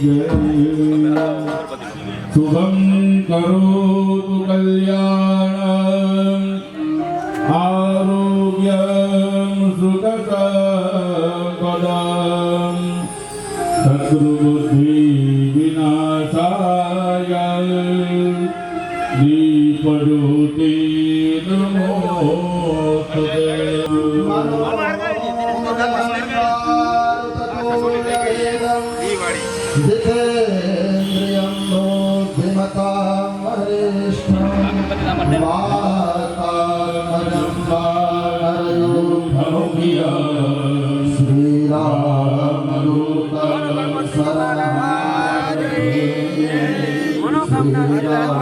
જય શુભમ કરોતુ કલ્યાણમ આરોગ્યમ સુખસપદમ શત્રુબુદ્ધિ વિનાશાય દીપજ્યોતિ નમોસ્તુતે जितेन्द्रियं नो धीमतां वरिष्ठं वातारं वाणरयो भूमिय श्रीरामदूतं शरणागते श्रीराम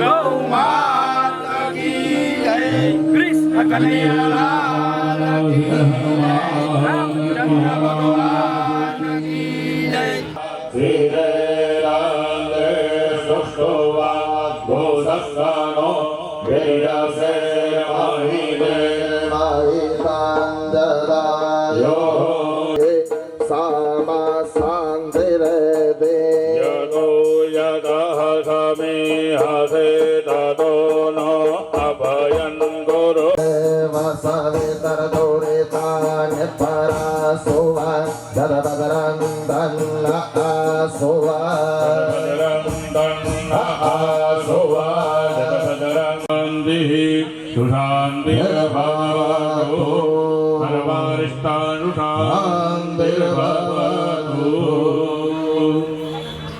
गौ माता की जय कृष्ण कन्हैया Vera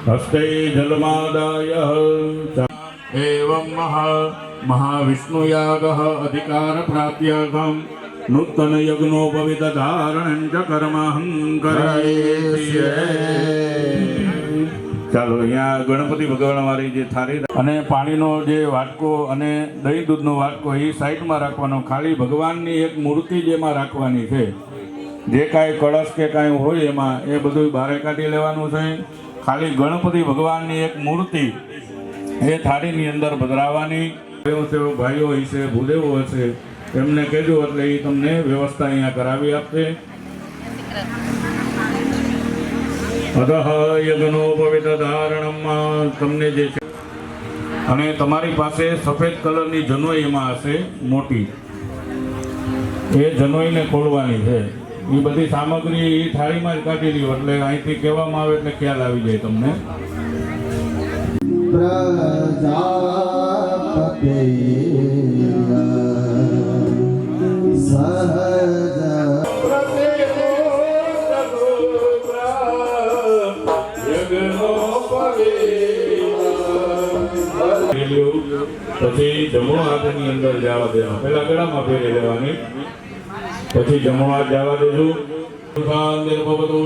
हस्ते जलमादाय एवं महा महाविष्णुयागः अधिकारप्राप्त्यर्थं नूतनयज्ञोपवितधारणं च कर्महं करिष्ये ચાલો, અહીંયા ગણપતિ ભગવાન વાળી જે થાળી અને પાણીનો જે વાટકો અને દહીં દૂધનો વાટકો એ સાઈડમાં રાખવાનો. ખાલી ભગવાનની એક મૂર્તિ જેમાં રાખવાની છે. જે કાંઈ કળશ કે કાંઈ હોય એમાં, એ બધું બહાર કાઢી લેવાનું છે. ખાલી ગણપતિ ભગવાનની એક મૂર્તિ એ થાળીની અંદર ભદરાવાની એવો તેવો ભાઈઓ હશે, ભૂદેવો હશે, એમને કહેજો એટલે એ તમને વ્યવસ્થા અહીંયા કરાવી આપશે. અદહ યજ્ઞોપવિત ધારણમાં તમને જે છે. અને તમારી પાસે સફેદ કલરની જનોઈ એમાં હશે, મોટી. એ જનોઈને ખોલવાની છે. એ બધી સામગ્રી એ થાળીમાં જ કાઢી લ્યો એટલે અહીંથી કહેવામાં આવે એટલે ખ્યાલ આવી જાય તમને. પ્રજાપતિ સહજ પછી જમણો હાથની અંદર જવા દેવાનો. પેલા ગળામાં ફેરી દેવાની પછી જમણો હાથ જવા દેજો. ભવતુ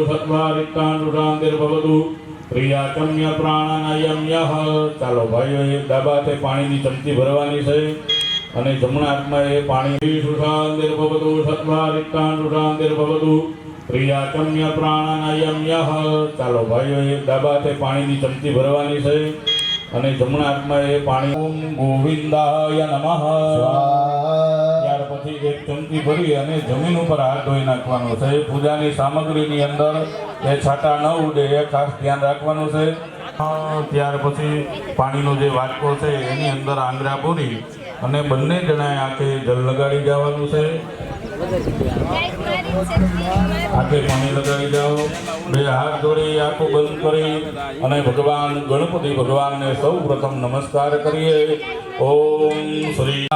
ભવતુ. પ્રિયાચમ્ય પ્રાણાનાયમ્ય ચાલો ભાઈઓ એક ડાબાતે પાણીની ચમચી ભરવાની છે. અને જમણા હાથમાં એ પાણી સુષાંતિર ભવતુ સત્વારિત્તાન સુષાંતિર ભવતુ પ્રિયાચમ્ય પ્રાણાનાયમ્ય ચાલો ભાઈઓ એક ડાબાતે પાણીની ચમચી ભરવાની છે. અને જમણા હાથમાં એ પાણી. ઓમ ગોવિંદાય નમઃ. ત્યાર પછી એક ચમચી ભરી અને જમીન ઉપર હાથ ધોઈ નાખવાનો છે. પૂજાની સામગ્રીની અંદર એ છાંટા ન ઉડે એ ખાસ ધ્યાન રાખવાનું છે. ત્યાર પછી પાણીનો જે વાટકો છે એની અંદર આંગળા પૂરી અને બંને જણાએ આંખે જલ લગાડી જવાનું છે. આંખે પાણી લગાવી જાઓ બે હાથ જોડી આંખો બંધ કરી અને ભગવાન ગણપતિ ભગવાનને સૌ પ્રથમ નમસ્કાર કરીએ. ઓમ શ્રી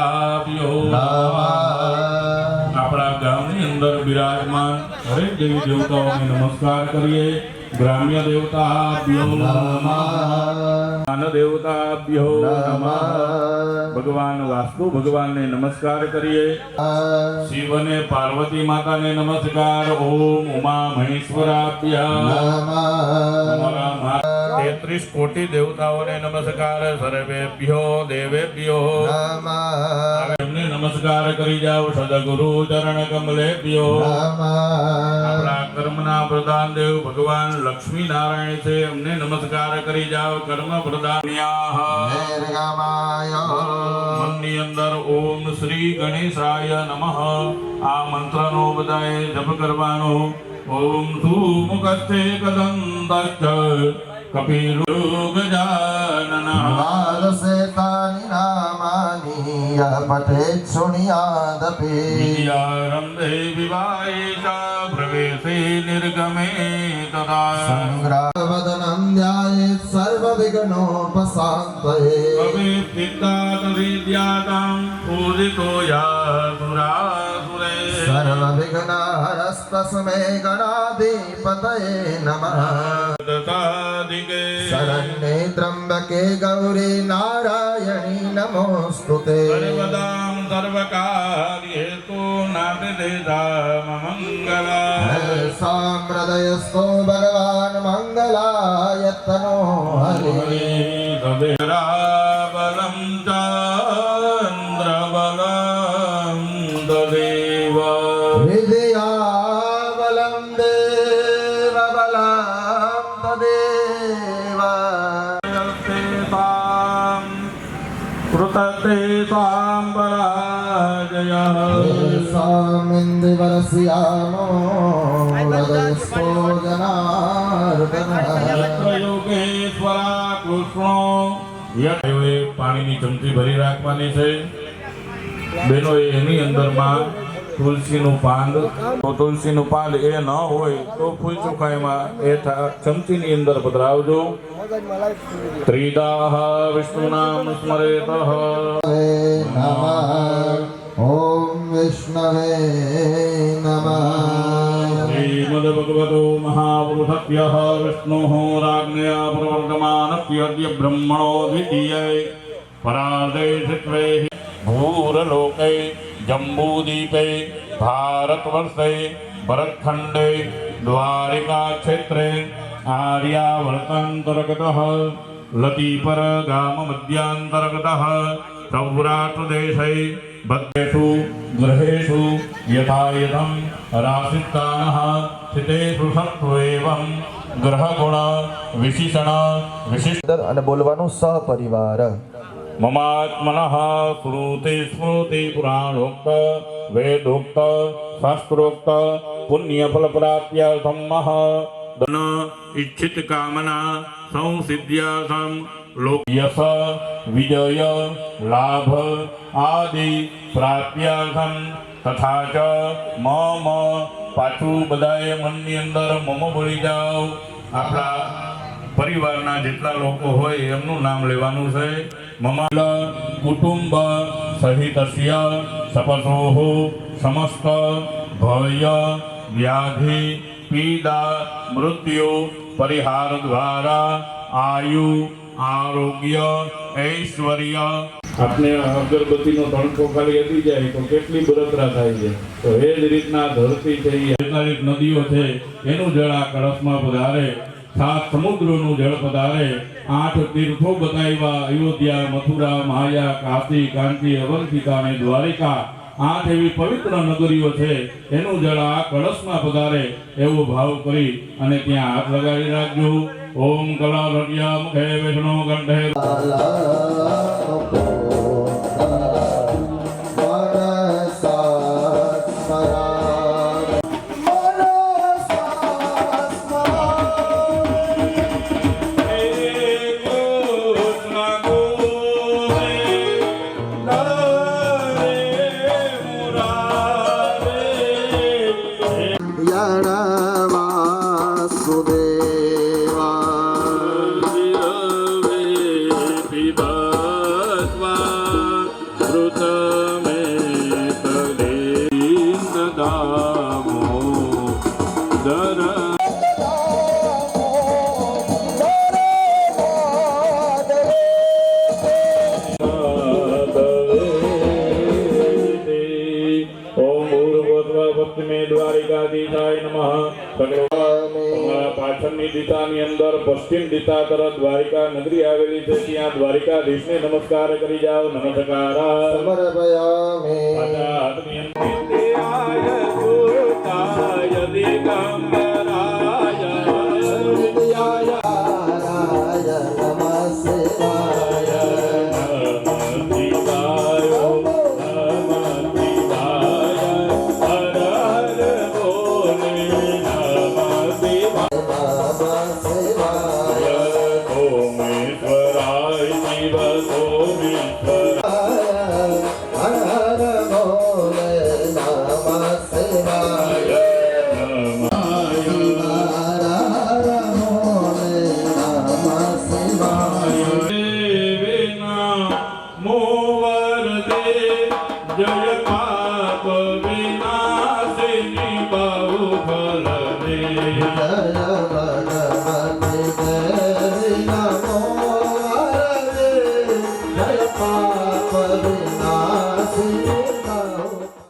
આપણા ગામની અંદર બિરાજમાન હરેક દેવી દેવતાઓને નમસ્કાર કરીએ. ગ્રામ્ય દેવતાભ્યો નમઃ। દેવતાભ્યો નમઃ। ભગવાન વાસ્તુ ભગવાનને નમસ્કાર કરીએ। શિવ અને પાર્વતી માતાને નમસ્કાર। ઓમ ઉમા મહેશ્વરાભ્ય તેત્રીસ કોટી દેવતાઓને નમસ્કાર। સર્વેભ્યો દેવેભ્યો એમને નમસ્કાર કરી જાવ સદગુરુ ચરણ કમલે પ્યો આપણા કર્મના પ્રધાન દેવ ભગવાન લક્ષ્મી નારાયણ છે અમને નમસ્કાર કરી જાવ કર્મ પ્રધાન મનની અંદર ઓમ શ્રી ગણેશાય નમઃ. આ મંત્રનો બધાએ જપ કરવાનો. ઓમ ધૂમુખસ્થે કદંતશ્ચ. કપિલુગ જાનન માલસેતાનિ રામાનિય પઠે સુણિયાદપી વિદ્યારંભે વિવાહિતા विवाहे च प्रवेशे निर्गमे तदा सङ्ग्रामवदनं ध्यायेत् सर्वविघ्नोपशान्तये कविसिद्धातविद्यातां पूजितो या सुरासुरे सर्वविघ्नहरस्तस्मै गणाधिपतये नमः तथाधिके शरण्ये त्र्यम्बके गौरी नारायणी नमोऽस्तु ते सर्वदां सर्वकार्येषु नातिदेधा मङ्गला सादयस्थो भगवान् मङ्गलायत्तनो हरिमने कविहराबलं चन्द्रबलं देव बलं देवबलं तदेव। तां कृतदेताम्बलाजया सामिन्दिवरस्यामो हृदयस्थो जनार्दनः યોગેશ્વરા કૃષ્ણો યથાએ પાણીની ચમચી ભરી રાખવાની છે બેનો એની અંદરમાં તુલસીનું પાંદ તો તુલસીનું પાંદ એ ન હોય તો ફૂલ ચોખાઈમાં એ થા- ચમચીની અંદર પધરાવજો ત્રિદાહ વિષ્ણુનામ સ્મરેત વિષ્ણવે નમઃ ॐ विष्णवे नमः श्रीमद्भगवतो महापुरुषस्य विष्णोः राज्ञया प्रवर्तमानस्य अद्य ब्रह्मणो द्वितीये परार्धे भूरलोके जम्बूदीपे भारतवर्षे भरतखण्डे द्वारिकाक्षेत्रे आर्यावर्तान्तर्गतः लतीपरगाममध्यान्तर्गतः सौराष्ट्रदेशे भद्रेषु गृहेषु यथा यथं राशिस्थानः स्थितेषु सत्त्व एवं ग्रहगुण विशिषण विशिष्ट અને બોલવાનું સહપરિવાર ममात्मनः श्रुति स्मृति पुराणोक्त वेदोक्त शास्त्रोक्त पुण्यफलप्राप्त्यर्थं मह न इच्छित कामना संसिद्ध्यार्थं लोक યશ વિજય લાભ આદિ પ્રાપ્યાર્થમ તથા ચ મમ પાછું બધાએ મનની અંદર મમ બોલી જાઓ આપણા પરિવારના જેટલા લોકો હોય એમનું નામ લેવાનું છે મમાલ કુટુંબ સહિતસ્ય સપસોહો સમસ્ત ભય વ્યાધિ પીડા મૃત્યુ પરિહાર દ્વારા આયુ આરોગ્ય ઐશ્વર્ય. આપણે અગરબત્તીનો તણખો ખાલી હતી જાય તો કેટલી બળતરા થાય છે? તો એ જ રીતના ધરતી છે બેતાલીસ નદીઓ છે એનું જળ આ કળશમાં પધારે. સાત સમુદ્રોનું જળ પધારે. આઠ તીર્થો બતાવ્યા અયોધ્યા મથુરા માયા કાશી કાંતિ અવંતિકા અને દ્વારિકા. આઠ એવી પવિત્ર નગરીઓ છે એનું જળ આ કળશમાં પધારે એવો ભાવ કરી અને ત્યાં હાથ લગાવી રાખજો ઓમ કલા રટ્યા મુખે વૈષ્ણવ કંઠે પાછળની દિશાની અંદર પશ્ચિમ દિશા તરફ દ્વારિકા નગરી આવેલી છે. ત્યાં દ્વારિકાધીશને નમસ્કાર કરી જાઓ. નમસ્કાર. સમર્પયામિ. હાથની અંદર.